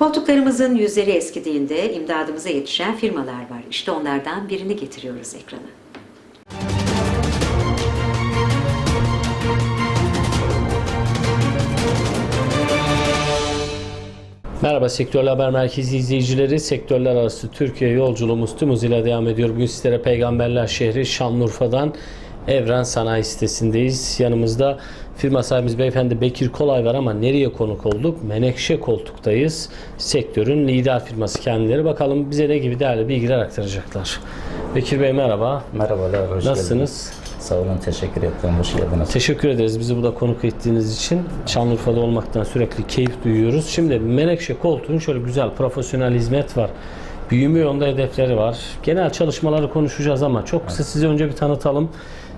Koltuklarımızın yüzleri eskidiğinde imdadımıza yetişen firmalar var. İşte onlardan birini getiriyoruz ekrana. Merhaba Sektörler Haber Merkezi izleyicileri. Sektörler arası Türkiye yolculuğumuz tüm hızıyla devam ediyor. Bugün sizlere Peygamberler şehri Şanlıurfa'dan Evren Sanayi sitesindeyiz. Yanımızda firma sahibimiz beyefendi Bekir Kolay var ama nereye konuk olduk? Menekşe Koltuk'tayız. Sektörün lider firması kendileri. Bakalım bize ne gibi değerli bilgiler aktaracaklar. Bekir Bey merhaba. Merhabalar, hoş Nasılsınız? geldiniz. Sağ olun, teşekkür ederim. Hoş geldiniz. Teşekkür ederiz bizi burada konuk ettiğiniz için. Şanlıurfa'da olmaktan sürekli keyif duyuyoruz. Şimdi Menekşe Koltuğun şöyle güzel profesyonel hizmet var. Büyüme yolunda hedefleri var. Genel çalışmaları konuşacağız ama çok kısa size önce bir tanıtalım.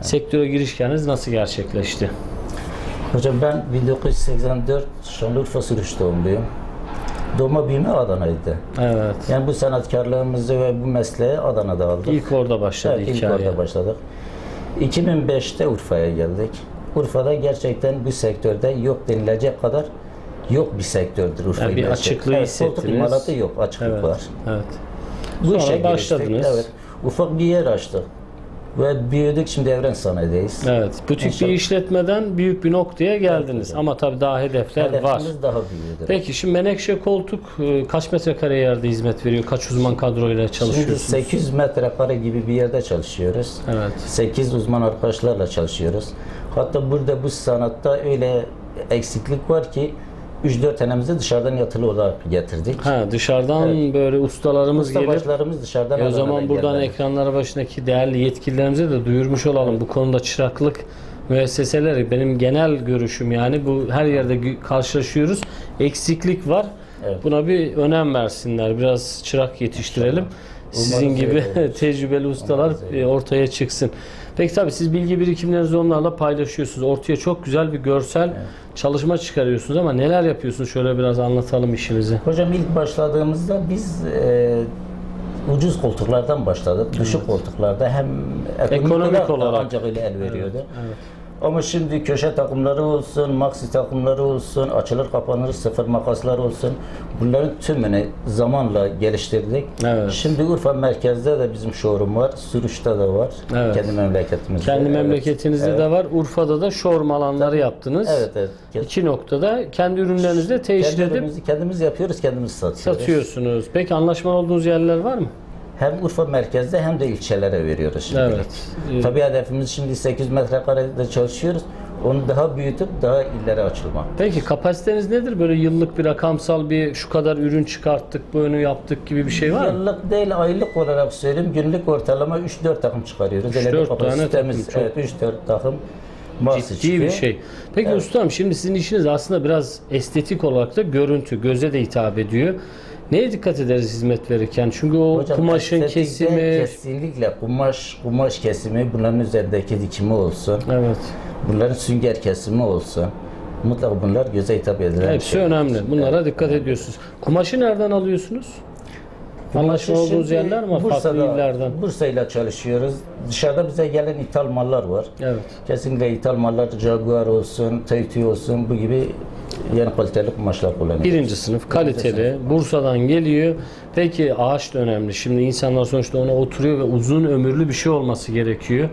Sektöre girişkeniniz nasıl gerçekleşti? Hocam ben 1984 Şanlıurfa Sürüş doğumluyum. Doğma büyüme Adana'ydı. Evet. Yani bu sanatkarlığımızı ve bu mesleği Adana'da aldık. İlk orada başladı evet, ilk hikaye. orada başladık. 2005'te Urfa'ya geldik. Urfa'da gerçekten bu sektörde yok denilecek kadar yok bir sektördür Urfa Yani bir gibi. açıklığı evet, koltuk hissettiniz. imalatı yok, açıklık Evet. var. Evet. Bu Sonra işe başladınız. giriştik. Evet. Ufak bir yer açtık. Ve büyüdük şimdi Evren Sanayi'deyiz. Evet. Bir İnşallah. işletmeden büyük bir noktaya geldiniz. hocam. Ama tabii daha hedefler var. Hedefimiz daha büyüdür. Peki şimdi Menekşe Koltuk e, kaç metrekare yerde hizmet veriyor? Kaç uzman kadroyla Şimdi çalışıyorsunuz? 800 metrekare gibi bir yerde çalışıyoruz. Evet. 8 uzman arkadaşlarla çalışıyoruz. Hatta burada bu sanatta öyle eksiklik var ki 3-4 tanemizi dışarıdan yatılı olarak getirdik. Ha dışarıdan böyle ustalarımız gelir. Ustabaşlarımız dışarıdan E o zaman buradan geldiler. ekranlara başındaki değerli yetkililerimize de duyurmuş olalım. Bu konuda çıraklık müesseseleri benim genel görüşüm yani bu her yerde karşılaşıyoruz. Eksiklik var. Evet. Buna bir önem versinler. Biraz çırak yetiştirelim. Sizin Umarız gibi tecrübeli ustalar öyle e, ortaya çıksın. Peki tabii siz bilgi birikimlerinizi onlarla paylaşıyorsunuz. Ortaya çok güzel bir görsel çalışma çıkarıyorsunuz ama neler yapıyorsunuz? Şöyle biraz anlatalım işinizi. Hocam ilk başladığımızda biz e, ucuz koltuklardan başladık. Düşük koltuklarda hem ekonomik, Ekonomik olarak, ancak öyle el veriyordu. evet. Ama şimdi köşe takımları olsun, maxi takımları olsun, açılır kapanır sıfır makaslar olsun. Bunların tümünü zamanla geliştirdik. Evet. Şimdi Urfa merkezde de bizim showroom var. Sürüş'te de var. Evet. Kendi memleketimizde. Kendi Evet. memleketinizde Evet. de var. Urfa'da da showroom alanları yaptınız. Evet, evet. İki noktada kendi ürünlerinizi de teşhir Kendi edip kendimiz yapıyoruz, kendimiz satıyoruz. satıyorsunuz. Peki anlaşmalı olduğunuz yerler var mı? Hem Urfa merkezde hem de ilçelere veriyoruz şimdi. Evet. Ee, Tabii hedefimiz şimdi 800 metrekarede çalışıyoruz. Onu daha büyütüp daha illere açılmak. Peki kapasiteniz nedir? Böyle yıllık bir rakamsal bir şu kadar ürün çıkarttık, bu ürünü yaptık gibi bir şey var mı? Yıllık değil aylık olarak söyleyeyim günlük ortalama 3-4 takım çıkarıyoruz. Öyle 3-4 bir kapasitemiz, takım, çok- evet 3-4 takım Ciddi bir çıkıyor. şey. Peki ustam şimdi sizin işiniz aslında biraz estetik olarak da görüntü, göze de hitap ediyor. Neye dikkat ederiz hizmet verirken? Çünkü o Hocam, kumaşın kesimi... kesinlikle kumaş kumaş kesimi bunların üzerindeki dikimi olsun. Evet. Bunların sünger kesimi olsun. Mutlaka bunlar göze hitap edilen Hepsi şeyler. önemli. Bunlara dikkat ediyorsunuz. Kumaşı nereden alıyorsunuz? Anlaşma olduğunuz yerler mi? var? Farklı Bursa'da- illerden. Bursa'yla çalışıyoruz. Dışarıda bize gelen ithal mallar var. Evet. Kesinlikle ithal mallar Jaguar olsun, Taytü olsun bu gibi yani kaliteli kumaşlar kullanıyoruz. Birinci sınıf kaliteli Bursa'dan geliyor. Peki ağaç da önemli. Şimdi insanlar sonuçta ona oturuyor ve uzun ömürlü bir şey olması gerekiyor.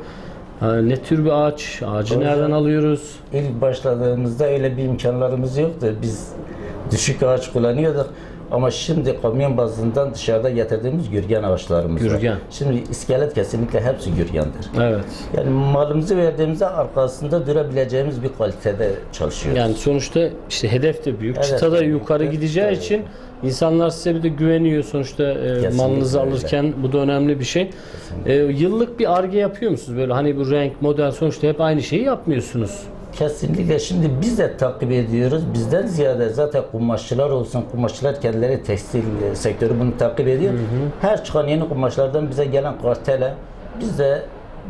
Ha, ne tür bir ağaç? Ağacı Hocam- nereden alıyoruz? İlk başladığımızda öyle bir imkanlarımız yoktu. Biz düşük ağaç kullanıyorduk. Ama şimdi kamyon bazından dışarıda getirdiğimiz gürgen ağaçlarımız Gürgen. var. Şimdi iskelet kesinlikle hepsi gürgendir. Evet. Yani malımızı verdiğimizde arkasında durabileceğimiz bir kalitede çalışıyoruz. Yani sonuçta işte hedef de büyük. Evet, Çıta da yukarı Evet, gideceği evet. için insanlar size bir de güveniyor sonuçta e, malınızı öyle. alırken bu da önemli bir şey. E, yıllık bir arge yapıyor musunuz? Böyle hani bu renk, model sonuçta hep aynı şeyi yapmıyorsunuz. Kesinlikle şimdi biz de takip ediyoruz. Bizden ziyade zaten kumaşçılar olsun, kumaşçılar kendileri tekstil e, sektörü bunu takip ediyor. Her çıkan yeni kumaşlardan bize gelen kartele biz de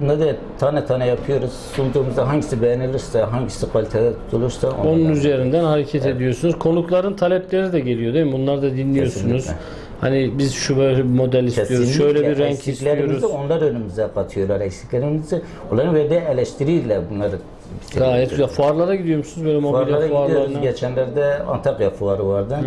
ne de tane tane yapıyoruz. Sunduğumuzda hangisi beğenilirse, hangisi kalitede tutulursa onu Onun da- üzerinden hareket ediyorsunuz. Konukların talepleri de geliyor değil mi? Bunları da dinliyorsunuz. Kesinlikle. Hani biz şu böyle bir model istiyoruz, Kesinlikle şöyle bir renk eksiklerimizi istiyoruz. onlar önümüze katıyorlar. Eksiklerimizi onların verdiği eleştiriyle bunları Gayet güzel. Fuarlara gidiyor musunuz böyle mobilya Fuarlara gidiyoruz. Geçenlerde Antakya fuarı vardı.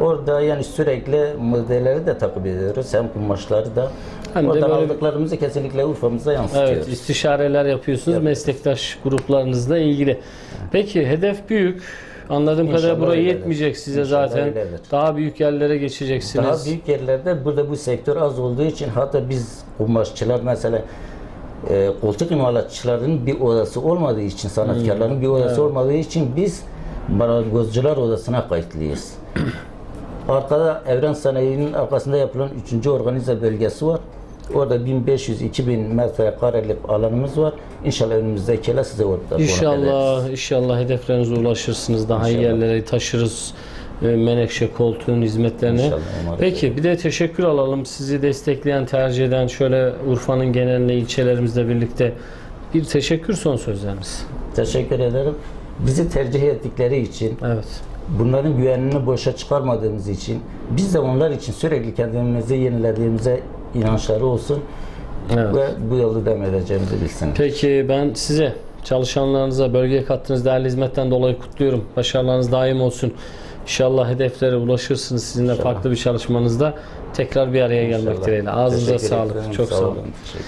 Orada yani sürekli modelleri de takip ediyoruz. Hem kumaşları da. Hem de Oradan böyle- aldıklarımızı kesinlikle Urfa'mıza yansıtıyoruz. Evet, istişareler yapıyorsunuz meslektaş gruplarınızla ilgili. Peki hedef büyük. Anladığım İnşallah kadarıyla buraya öyledir. yetmeyecek size İnşallah zaten. öyledir. Daha büyük yerlere geçeceksiniz. Daha büyük yerlerde burada bu sektör az olduğu için hatta biz kumaşçılar mesela e, koltuk imalatçıların bir odası olmadığı için sanatkarların bir odası olmadığı için biz marangozcular odasına kayıtlıyız. Arkada Evren Sanayi'nin arkasında yapılan 3. organize bölgesi var. Orada 1500-2000 metrekarelik alanımız var. İnşallah önümüzdeki yıl size orada. İnşallah, inşallah hedeflerinize ulaşırsınız. Daha iyi İnşallah. yerlere taşırız e, Menekşe koltuğun. İnşallah, umarım. Peki bir de teşekkür alalım. Sizi destekleyen, tercih eden şöyle Urfa'nın geneline ilçelerimizle birlikte bir teşekkür son sözleriniz. Teşekkür ederim. Bizi tercih ettikleri için Evet. bunların güvenini boşa çıkarmadığımız için biz de onlar için sürekli kendimizi yenilediğimize inançları olsun Evet. ve bu yolu devam edeceğimizi bilsin. Peki ben size çalışanlarınıza bölgeye kattığınız değerli hizmetten dolayı kutluyorum. Başarılarınız daim olsun. İnşallah hedeflere ulaşırsınız sizinle farklı bir çalışmanızda. Tekrar bir araya gelmek İnşallah. dileğiyle. Ağzınıza Teşekkür sağlık. ederim. Çok sağ olun. Teşekkür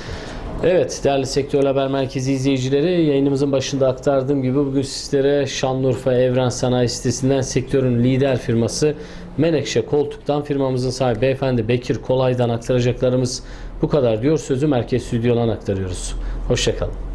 Evet değerli Sektör Haber Merkezi izleyicileri yayınımızın başında aktardığım gibi bugün sizlere Şanlıurfa Evren Sanayi sitesinden sektörün lider firması Menekşe Koltuk'tan firmamızın sahibi beyefendi Bekir Kolay'dan aktaracaklarımız bu kadar diyor. Sözü merkez stüdyodan aktarıyoruz. Hoşçakalın.